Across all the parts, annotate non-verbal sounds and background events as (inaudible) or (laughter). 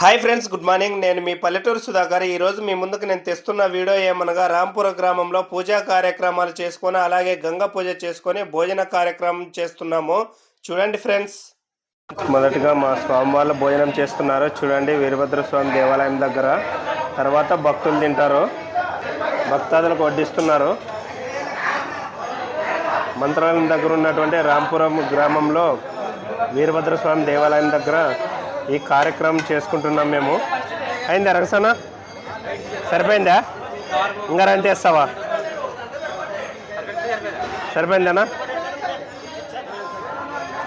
Hi friends good morning నేను మీ పల్లెటూరు సుధాకర్. ఈరోజు మీ ముందుకు నేను తెస్తున్న వీడియో ఏమనగా రాంపుర గ్రామంలో పూజా కార్యక్రమాలు చేసుకొని అలాగే గంగ పూజ చేసుకొని భోజన కార్యక్రమం చేస్తున్నాము. చూడండి ఫ్రెండ్స్ మొదటగా మా స్వామి వాళ్ళు భోజనం చేస్తున్నారు. చూడండి వీరభద్ర స్వామి దేవాలయం దగ్గర. తర్వాత భక్తులు తింటారు. భక్తాదులకు వడ్డిస్తున్నారు. మంత్రాలయం దగ్గర ఉన్నటువంటి రాంపురం గ్రామంలో వీరభద్ర స్వామి దేవాలయం దగ్గర ఈ కార్యక్రమం చేసుకుంటున్నాం మేము. అయిందా రంగసన్న సరిపోయిందా? ఇంకా రన్ చేస్తావా? సరిపోయిందనా?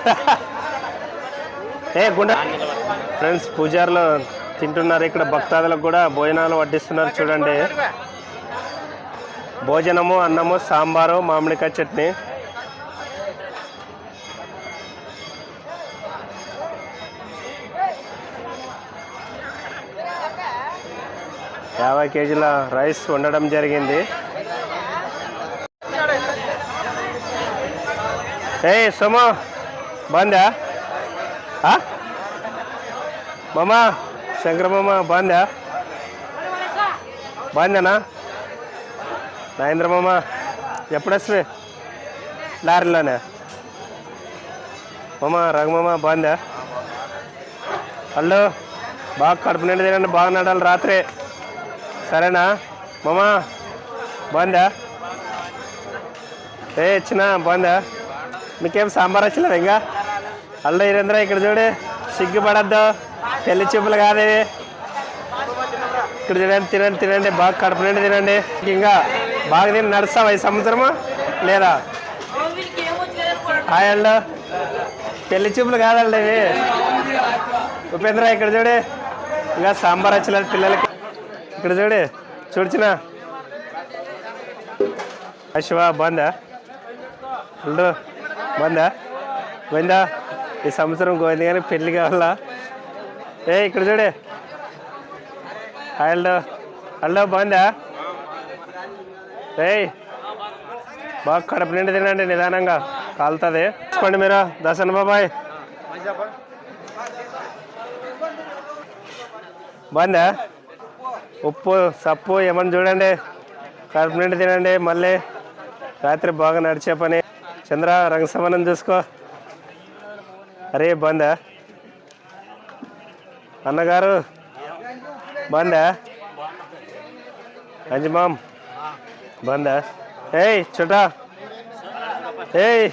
(laughs) ఏ గుండె. ఫ్రెండ్స్ పూజారులు తింటున్నారు ఇక్కడ. భక్తాదులకు కూడా భోజనాలు వడ్డిస్తున్నారు చూడండి. భోజనము అన్నము సాంబారు మామిడికాయ చట్నీ. యాభై కేజీల రైస్ వండడం జరిగింది. ఏ సోమా బందా? మామా శంకర మామ బాందా? బాందేనా? నాగేంద్ర ఎప్పుడు వస్తుంది లారీలోనే? మామ రఘుమామ బాందా? హలో బాగా కడుపు నిండి తినండి బాగా నడాలి రాత్రి. సరేనా? మామా బాగుందా? ఏ ఇచ్చిన బాగుందా? మీకేం సాంబార్ వచ్చలేదు ఇంకా? అల్లు వీరేంద్ర ఇక్కడ చూడు సిగ్గుపడద్దు. పెళ్ళి చూపులు కాదు ఇక్కడ తినండి తినండి తినండి బాగా కడుపు నిండి తినండి. ఇంకా బాగా తిని నడుస్తావా ఈ సంవత్సరము? లేదా? హాయ్ అల్లు. పెళ్ళి చూపులు కాదండి ఇవి. ఉపేంద్ర ఇక్కడ చూడు ఇంకా సాంబార్ వచ్చలేదు పిల్లలకి? ఇక్కడ చూడు చూడ్చిన. అశ్వ బందా అల్లు బందా పోయిందా ఈ సంవత్సరం గోవింది కానీ పెళ్ళి కావాలా? ఏ ఇక్కడ చూడే. హాయ్ అల్లు. బాగుందా? ఏయ్ బాగా కడుపు నిండి తినండి నిదానంగా కాలుతుంది. తీసుకోండి మీరు దర్శన బాబాయ్. బాగుందా? ఉప్పు సప్పు ఏమని చూడండి. కడుపు నిండి తినండి మళ్ళీ రాత్రి బాగా నడిచే పని. చంద్ర రంగసమనం చూసుకో. అరే బందా. అన్నగారు బందా. అంజమామ్ బందా. ఏయ్ చుటా ఏయ్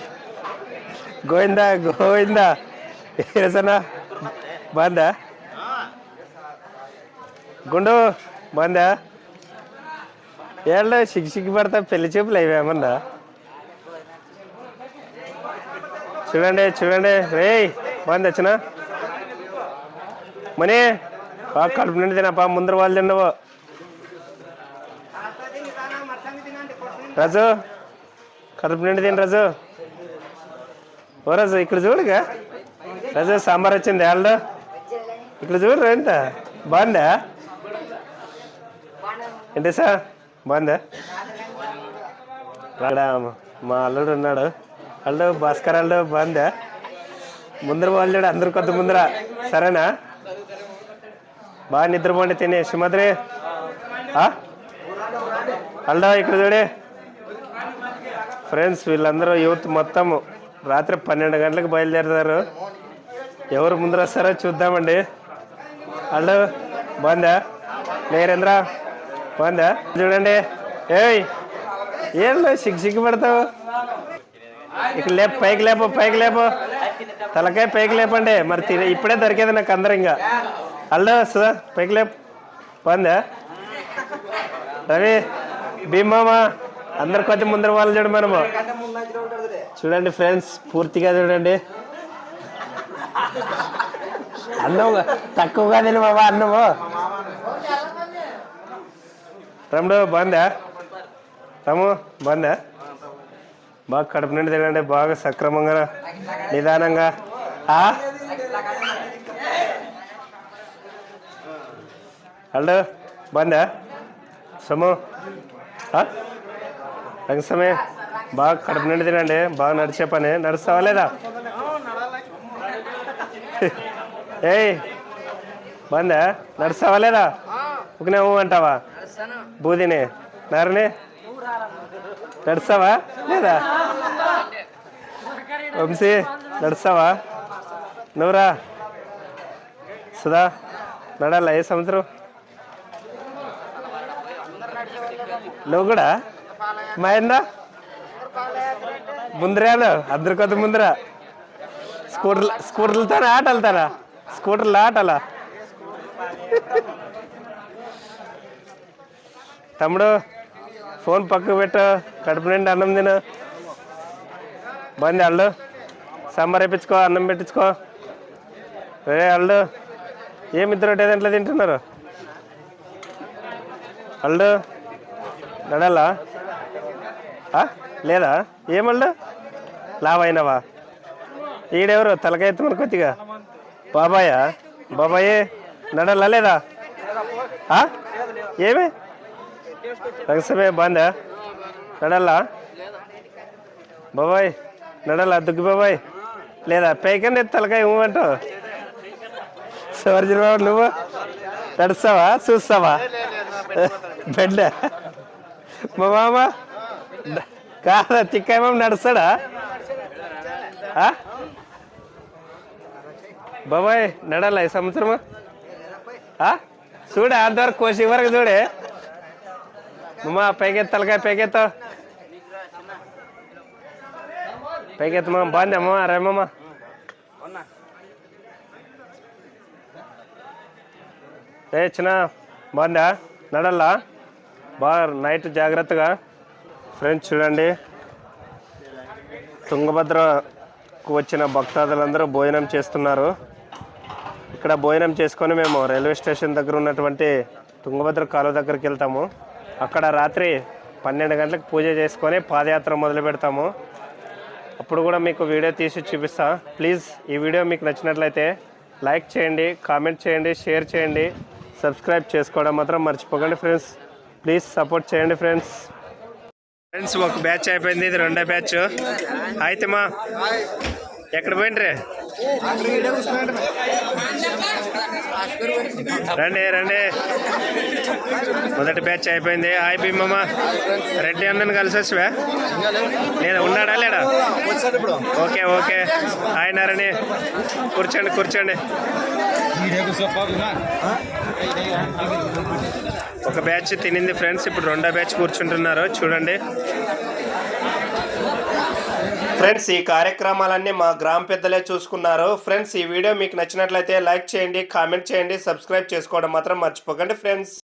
గోవిందా గోవిందా. ఏసనా బందా. గుండు. బాగుందా? ఏళ్ళ సిగ్గు సిగ్గు పడతా పెళ్ళి చూపులు అవేమన్నా చూడండి చూడండి. రేయ్ బాగుంది వచ్చిన మనీ బాగా కడుపు నిండి తినపా ముందర వాళ్ళు తిన్నవు రాజు కడుపు నిండి తిన రాజు. ఓ రాజు ఇక్కడ చూడుగా. రాజు సాంబార్ వచ్చింది ఏళ్ళు ఇక్కడ చూడు ఎంత? బాగుందా? ఏంటి సార్? బాగుందా? రాడా మా అల్లుడు ఉన్నాడు. అల్లుడు భాస్కర్ అల్లుడు బాగుందా? ముందర వాళ్ళు అందరు కొద్ది ముందర. సరేనా? బాగా నిద్రపోండి తిని. సుమద్రి. అల్లుడా ఇక్కడ చూడే. ఫ్రెండ్స్ వీళ్ళందరూ యూత్ మొత్తం రాత్రి పన్నెండు గంటలకు బయలుదేరుతారు. ఎవరు ముందర వస్తారో చూద్దామండి. అల్లు బాగుందా? నేరేంద్ర బాగుందా చూడండి. ఏయ్ ఏం సిగ్గు సిగ్గు పడతావు? ఇక్కడ లేపు పైకి లేపు పైకి లేపు. తలకాయ పైకి లేపండి. మరి తిన ఇప్పుడే దొరికేది నాకు అందరు ఇంకా. అల్లు వస్తుందా పైకి లేపు. బాగుందా రవి భీమమ్మ అందరు కొంచెం ముందర వాళ్ళు చూడు మనము. చూడండి ఫ్రెండ్స్ పూర్తిగా చూడండి. అన్నం తక్కువగా తిని బాబా అన్నము? రమ్ముడు బాగుందా రాము బాగుందా బాగా కడుపు నిండి తినండి బాగా సక్రమంగా నిదానంగా ఆ? అల్లు బాగుందా సొమ్ము ఆ? రంగసమే బాగా కడుపు నిండి తినండి బాగా నడిచే పని నడుస్తావా లేదా ఏయ్ బాగుందా నడుస్తావా లేదా ఒకనే ఊ అంటావా బూదిని నారని? నడుస్తావా? లేదా? వంశీ నడుస్తావా? నువ్వురా సుధా నడాలా ఏ సంవత్సరం నువ్వు కూడా మా ఏందా ముందరాలు అందరి కొద్ది ముందరా. స్కూటర్ స్కూటర్లతోనే ఆటలుతానా? స్కూటర్లు ఆటలా? తమ్ముడు ఫోన్ పక్కకు పెట్టు. కడుపు నిండి అన్నం తిను. బంది అల్లు. సాంబార్ వేయించుకో అన్నం పెట్టించుకో. రే అల్లు ఏమి ఇద్దరు ఒకటే దాంట్లో తింటున్నారు? అల్లు నడాలా ఆ? లేదా? ఏమల్లు లావైనవా? ఈడెవరు? తలకాయ ఎత్తుమని కొద్దిగా. బాబాయా? బాబాయే నడలా లేదా? ఆ? ఏమి? రహస్యమే బాందా నడల్లా బాబాయ్ నడల్లా దుగ్గి బాబాయ్ లేదా పైకన్నా తలకాయ ఇవ్వమంటావు సవర్జన్ బాబు నువ్వు నడుస్తావా చూస్తావా బెడ్డ మా మామ కాదా తిక్కాయ మామ నడుస్తాడా ఆ? బాబాయ్ నడాలా ఈ సంవత్సరమా ఆ? చూడే అంతవరకు కోసి వరకు చూడే మమ్మ పైకెత్తాలిగా తలకాయ పైకెత్త పైకెత్తమా బాగుందమ్మా రేమమ్మా ఏ చిన్న బాగుందా? నడల్లా? బాగా నైట్ జాగ్రత్తగా. ఫ్రెండ్స్ చూడండి. తుంగభద్రకు వచ్చిన భక్తాదులందరూ భోజనం చేస్తున్నారు. ఇక్కడ భోజనం చేసుకొని మేము రైల్వే స్టేషన్ దగ్గర ఉన్నటువంటి తుంగభద్ర కాలువ దగ్గరికి వెళ్తాము. అక్కడ రాత్రి పన్నెండు గంటలకు పూజ చేసుకొని పాదయాత్ర మొదలు పెడతాము. అప్పుడు కూడా మీకు వీడియో తీసి చూపిస్తా. ప్లీజ్ ఈ వీడియో మీకు నచ్చినట్లయితే లైక్ చేయండి కామెంట్ చేయండి షేర్ చేయండి. సబ్స్క్రైబ్ చేసుకోవడం మాత్రం మర్చిపోకండి ఫ్రెండ్స్ ప్లీజ్ సపోర్ట్ చేయండి ఫ్రెండ్స్ ఫ్రెండ్స్ ఒక బ్యాచ్ అయిపోయింది. ఇది రెండో బ్యాచ్ అయితే మా ఎక్కడ పోయిండ్రే? రండి రండి. మొదటి బ్యాచ్ అయిపోయింది. హాయ్ భీమమ్మ. రెడ్డి అన్నని కలిసి వచ్చివా లేదా ఉన్నాడా లేడా? Okay okay. హాయ్ నారాయణ. కూర్చోండి కూర్చోండి. ఒక బ్యాచ్ తినింది ఫ్రెండ్స్ ఇప్పుడు రెండో బ్యాచ్ కూర్చుంటున్నారు. చూడండి. ఫ్రెండ్స్ ఈ కార్యక్రమాలన్నీ మా గ్రామ పెద్దలే చూసుకున్నారు. ఫ్రెండ్స్ ఈ వీడియో మీకు నచ్చినట్లయితే లైక్ చేయండి కామెంట్ చేయండి సబ్స్క్రైబ్ చేసుకోవడం మాత్రం మర్చిపోకండి ఫ్రెండ్స్.